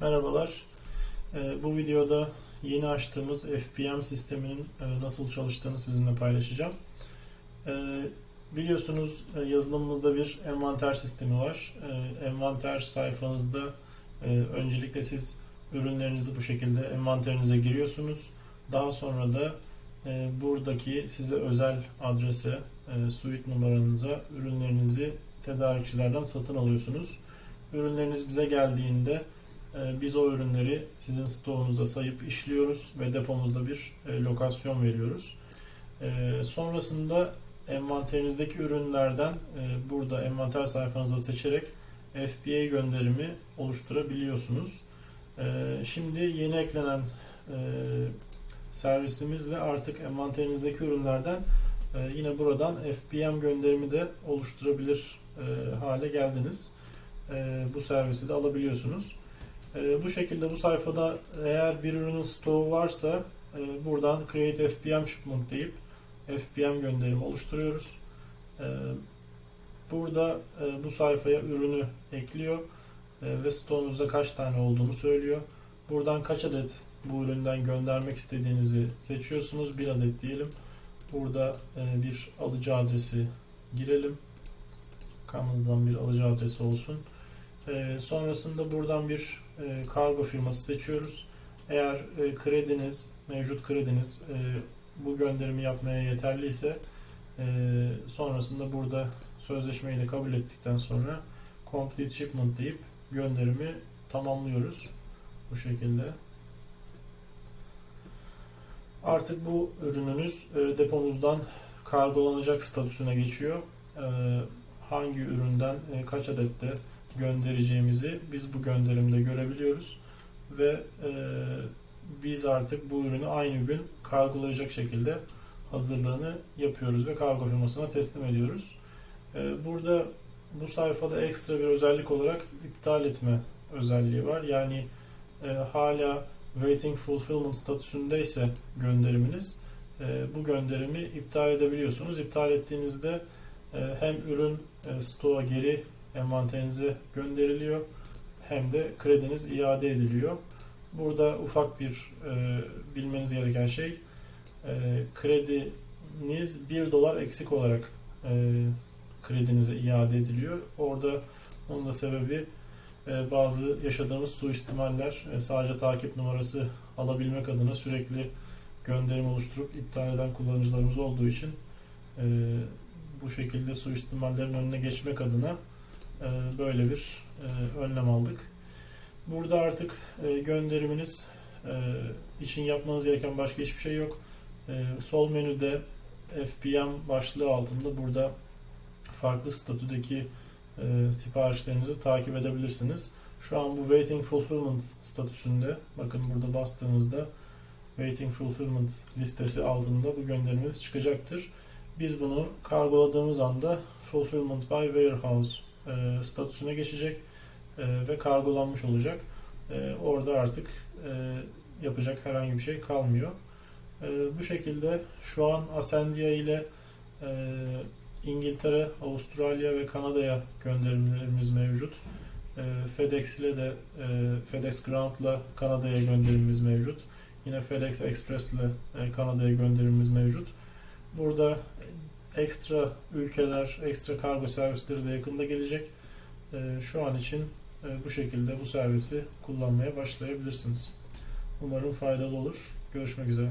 Merhabalar. Ee, Bu videoda yeni açtığımız FPM sisteminin e, nasıl çalıştığını sizinle paylaşacağım. Ee, Biliyorsunuz e, yazılımımızda bir envanter sistemi var. Ee, Envanter sayfanızda e, öncelikle siz ürünlerinizi bu şekilde envanterinize giriyorsunuz. Daha sonra da buradaki size özel adrese, suite numaranıza ürünlerinizi tedarikçilerden satın alıyorsunuz. Ürünleriniz bize geldiğinde biz o ürünleri sizin stoğunuza sayıp işliyoruz ve depomuzda bir e, lokasyon veriyoruz. E, Sonrasında envanterinizdeki ürünlerden e, burada envanter sayfanızda seçerek FBA gönderimi oluşturabiliyorsunuz. E, Şimdi yeni eklenen e, servisimizle artık envanterinizdeki ürünlerden yine buradan FBM gönderimi de oluşturabilir hale geldiniz. Bu servisi de alabiliyorsunuz. E, Bu şekilde bu sayfada eğer bir ürünün stoğu varsa e, buradan Create FBM Shipment deyip FBM gönderimi oluşturuyoruz. E, Burada e, bu sayfaya ürünü ekliyor e, ve stoğunuzda kaç tane olduğunu söylüyor. Buradan kaç adet bu üründen göndermek istediğinizi seçiyorsunuz. Bir adet diyelim. Burada bir alıcı adresi girelim. Kanaldan bir alıcı adresi olsun. Sonrasında buradan bir e, kargo firması seçiyoruz. Eğer e, krediniz, mevcut krediniz e, bu gönderimi yapmaya yeterliyse e, sonrasında burada sözleşmeyi de kabul ettikten sonra complete shipment deyip gönderimi tamamlıyoruz. Bu şekilde. Artık bu ürününüz e, depomuzdan kargolanacak statüsüne geçiyor. Hangi üründen kaç adette göndereceğimizi biz bu gönderimde görebiliyoruz ve e, biz artık bu ürünü aynı gün kargolayacak şekilde hazırlığını yapıyoruz ve kargo firmasına teslim ediyoruz. E, burada bu sayfada ekstra bir özellik olarak iptal etme özelliği var. Yani e, hala waiting fulfillment statüsündeyse gönderiminiz e, bu gönderimi iptal edebiliyorsunuz. İptal ettiğinizde e, hem ürün e, stoğa geri envanterinize gönderiliyor hem de krediniz iade ediliyor. Burada ufak bir e, bilmeniz gereken şey e, krediniz 1 dolar eksik olarak e, kredinize iade ediliyor. Orada onun da sebebi e, bazı yaşadığımız suistimaller e, sadece takip numarası alabilmek adına sürekli gönderim oluşturup iptal eden kullanıcılarımız olduğu için e, bu şekilde suistimallerin önüne geçmek adına böyle bir e, önlem aldık. Burada artık e, gönderiminiz e, için yapmanız gereken başka hiçbir şey yok. Sol menüde FPM başlığı altında burada farklı statüdeki siparişlerinizi takip edebilirsiniz. Şu an bu Waiting Fulfillment statüsünde. Bakın burada bastığınızda Waiting Fulfillment listesi altında bu gönderiminiz çıkacaktır. Biz bunu kargoladığımız anda Fulfillment by Warehouse e, statüsüne geçecek e, ve kargolanmış olacak. E, orada artık e, yapacak herhangi bir şey kalmıyor. E, bu şekilde şu an Ascendia ile e, İngiltere, Avustralya ve Kanada'ya gönderimlerimiz mevcut. E, FedEx ile de e, FedEx Ground ile Kanada'ya gönderimimiz mevcut. Yine FedEx Express ile e, Kanada'ya gönderimimiz mevcut. Burada ekstra ülkeler, ekstra kargo servisleri de yakında gelecek. E, şu an için e, bu şekilde bu servisi kullanmaya başlayabilirsiniz. Umarım faydalı olur. Görüşmek üzere.